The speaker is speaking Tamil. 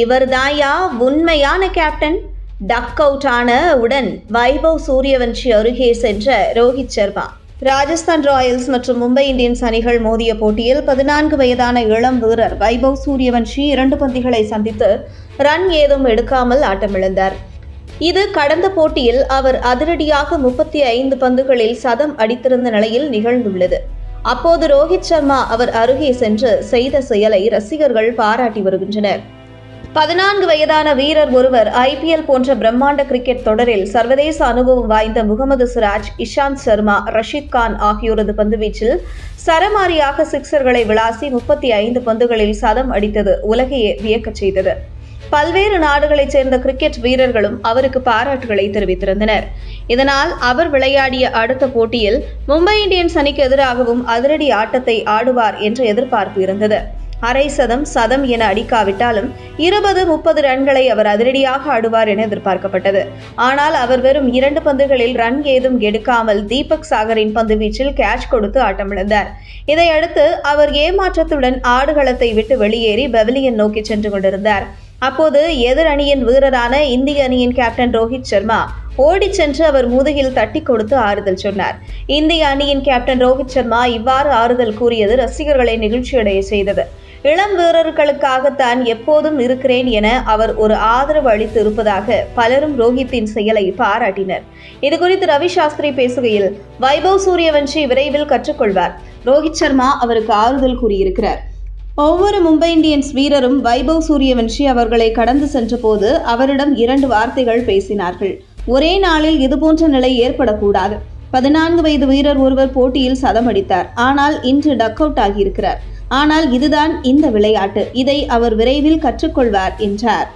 இவர்தாயா உண்மையான கேப்டன் டக் அவுட் ஆன உடன் வைபவ் சூரியவன்ஷி அருகே சென்ற ரோஹித் சர்மா. ராஜஸ்தான் ராயல்ஸ் மற்றும் மும்பை இந்தியன்ஸ் அணிகள் மோதிய போட்டியில் பதினான்கு வயதான இளம் வீரர் வைபவ் சூரியவன்ஷி இரண்டு பந்திகளை சந்தித்து ரன் ஏதும் எடுக்காமல் ஆட்டமிழந்தார். இது கடந்த போட்டியில் அவர் அதிரடியாக முப்பத்தி ஐந்து பந்துகளில் சதம் அடித்திருந்த நிலையில் நிகழ்ந்துள்ளது. அப்போது ரோஹித் சர்மா அவர் அருகே சென்று செய்த செயலை ரசிகர்கள் பாராட்டி வருகின்றனர். பதினான்கு வயதான வீரர் ஒருவர் ஐபிஎல் போன்ற பிரம்மாண்ட கிரிக்கெட் தொடரில் சர்வதேச அனுபவம் வாய்ந்த முகமது சிராஜ் இஷாந்த் சர்மா ரஷீத் கான் ஆகியோரது பந்துவீச்சில் சரமாரியாக சிக்சர்களை விளாசி முப்பத்தி ஐந்து பந்துகளில் சதம் அடித்தது உலகையே வியக்கச் செய்தது. பல்வேறு நாடுகளைச் சேர்ந்த கிரிக்கெட் வீரர்களும் அவருக்கு பாராட்டுகளை தெரிவித்திருந்தனர். இதனால் அவர் விளையாடிய அடுத்த போட்டியில் மும்பை இந்தியன்ஸ் அணிக்கு எதிராகவும் அதிரடி ஆட்டத்தை ஆடுவார் என்ற எதிர்பார்ப்பு இருந்தது. அரை சதம் சதம் என அடிக்காவிட்டாலும் இருபது முப்பது ரன்களை அவர் அதிரடியாக ஆடுவார் என எதிர்பார்க்கப்பட்டது. ஆனால் அவர் வெறும் இரண்டு பந்துகளில் ரன் ஏதும் எடுக்காமல் தீபக் சாகரின் பந்து வீச்சில் கேட்ச் கொடுத்து ஆட்டமிழந்தார். இதையடுத்து அவர் ஏமாற்றத்துடன் ஆடுகளத்தை விட்டு வெளியேறி பெவிலியன் நோக்கி சென்று கொண்டிருந்தார். அப்போது எதிர் அணியின் வீரரான இந்திய அணியின் கேப்டன் ரோஹித் சர்மா ஓடிச் சென்று அவர் முதுகில் தட்டி கொடுத்து ஆறுதல் சொன்னார். இந்திய அணியின் கேப்டன் ரோஹித் சர்மா இவ்வாறு ஆறுதல் கூறியது ரசிகர்களை நிகழ்ச்சியடைய செய்தது. இளம் வீரர்களுக்காகத்தான் எப்போதும் இருக்கிறேன் என அவர் ஒரு ஆதரவு அளித்து இருப்பதாக பலரும் ரோஹித்தின் செயலை பாராட்டினர். இதுகுறித்து ரவி சாஸ்திரி பேசுகையில் வைபவ் சூரியவன்ஷி விரைவில் கற்றுக்கொள்வார். ரோஹித் சர்மா அவருக்கு ஆறுதல் கூறியிருக்கிறார். ஒவ்வொரு மும்பை இந்தியன்ஸ் வீரரும் வைபவ் சூரியவன்ஷி அவர்களை கடந்து சென்றபோது அவரிடம் இரண்டு வார்த்தைகள் பேசினார்கள். ஒரே நாளில் இதுபோன்ற நிலை ஏற்படக்கூடாது. பதினான்கு வயது வீரர் ஒருவர் போட்டியில் சதம் அடித்தார். ஆனால் இன்று டக் அவுட் ஆகியிருக்கிறார். ஆனால் இதுதான் இந்த விளையாட்டு. இதை அவர் விரைவில் கற்றுக்கொள்வார் என்றார்.